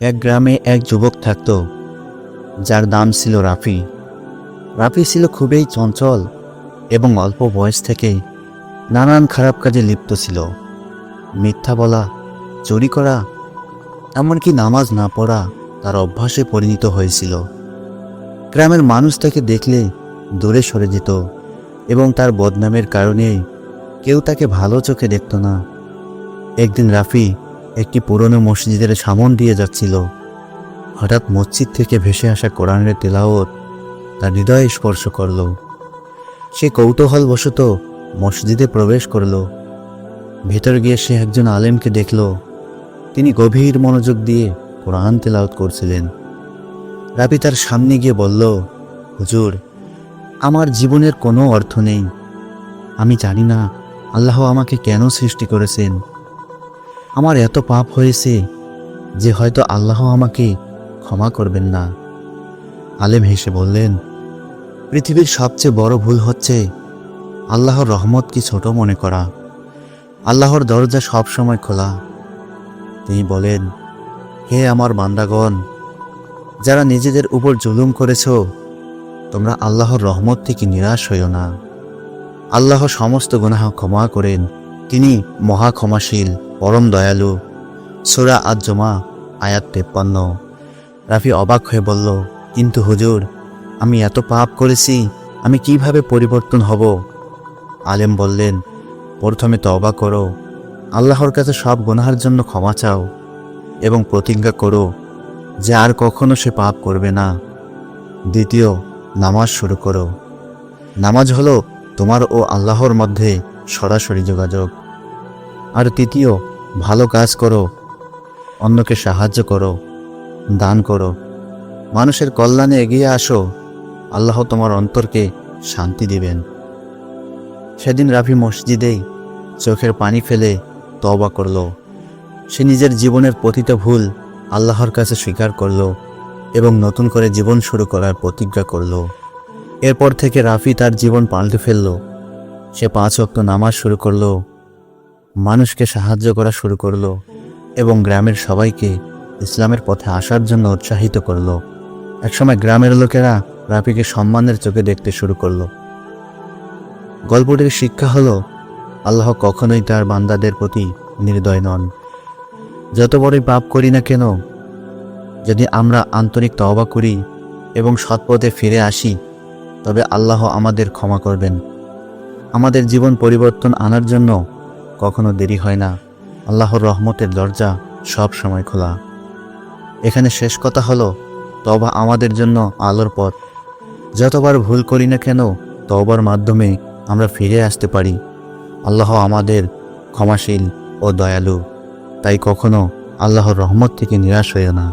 এক গ্রামে এক যুবক থাকত, যার নাম ছিল রাফি। রাফি ছিল খুবই চঞ্চল এবং অল্প বয়স থেকেই নানান খারাপ কাজে লিপ্ত ছিল। মিথ্যা বলা, চুরি করা, এমনকি নামাজ না পড়া তার অভ্যাসে পরিণত হয়েছিল। গ্রামের মানুষ তাকে দেখলে দূরে সরে যেত এবং তার বদনামের কারণে কেউ তাকে ভালো চোখে দেখত না। একদিন রাফি একটি পুরনো মসজিদের সামন দিয়ে যাচ্ছিল। হঠাৎ মসজিদ থেকে ভেসে আসা কোরআনের তেলাওত তার হৃদয়ে স্পর্শ করল। সে কৌতূহলবশত মসজিদে প্রবেশ করল। ভেতর গিয়ে সে একজন আলেমকে দেখল। তিনি গভীর মনোযোগ দিয়ে কোরআন তেলাওত করছিলেন। রাবি তার সামনে গিয়ে বলল, হুজুর, আমার জীবনের কোনো অর্থ নেই। আমি জানি না আল্লাহ আমাকে কেন সৃষ্টি করেছেন। আমার এত পাপ হয়েছে যে হয়তো আল্লাহ আমাকে ক্ষমা করবেন না। আলেম হেসে বললেন, পৃথিবীর সবচেয়ে বড় ভুল হচ্ছে আল্লাহর রহমত কি ছোট মনে করা। আল্লাহর দরজা সব সময় খোলা। তিনি বলেন, হে আমার বান্দাগণ, যারা নিজেদের উপর জুলুম করেছ, তোমরা আল্লাহর রহমত থেকে নিরাশ হইও না। আল্লাহ সমস্ত গুনাহ ক্ষমা করেন। তিনি মহা ক্ষমাশীল। পরম দয়ালু। সুরা আজ জমা আয়াত তেপ্পান্ন। রাফি অবাক হয়ে বলল, কিন্তু হুজুর, আমি এত পাপ করেছি, আমি কীভাবে পরিবর্তন হব? আলেম বললেন, প্রথমে তওবা করো। আল্লাহর কাছে সব গুনাহার জন্য ক্ষমা চাও এবং প্রতিজ্ঞা করো যে আর কখনো সে পাপ করবে না। দ্বিতীয়, নামাজ শুরু করো। নামাজ হলো তোমার ও আল্লাহর মধ্যে সরাসরি যোগাযোগ। আর তৃতীয়, ভালো কাজ করো। অন্যকে সাহায্য করো, দান করো। মানুষের কল্যাণে এগিয়ে আসো। আল্লাহ তোমার অন্তরকে শান্তি দিবেন। সেদিন রাফি মসজিদেই চোখের পানি ফেলে তবা করল। সে নিজের জীবনের প্রতিটা ভুল আল্লাহর কাছে স্বীকার করল এবং নতুন করে জীবন শুরু করার প্রতিজ্ঞা করল। এরপর থেকে রাফি তার জীবন পাল্টে ফেলল। সে পাঁচ অক্ত নামাজ শুরু করল মানুষকে সাহায্য করা শুরু করল এবং গ্রামের সবাইকে ইসলামের পথে আসার জন্য উৎসাহিত করল। একসময় গ্রামের লোকেরা রাফিকে সম্মানের চোখে দেখতে শুরু করল। গল্পটির শিক্ষা হলো, আল্লাহ কখনোই তার বান্দাদের প্রতি নির্দয় নন। যত বড়ই পাপ করি না কেন, যদি আমরা আন্তরিক তওবা করি এবং সৎপথে ফিরে আসি, তবে আল্লাহ আমাদের ক্ষমা করবেন। আমাদের জীবন পরিবর্তন আনার জন্য কখনো দেরি হয় না। আল্লাহর রহমতের দরজা সব সময় খোলা। এখানে শেষ কথা হলো তবা আমাদের জন্য আলোর পথ। যতবার ভুল করি না কেন তবার মাধ্যমে আমরা ফিরে আসতে পারি। আল্লাহ আমাদের ক্ষমাশীল ও দয়ালু, তাই কখনো আল্লাহর রহমত থেকে নিরাশ হইও না।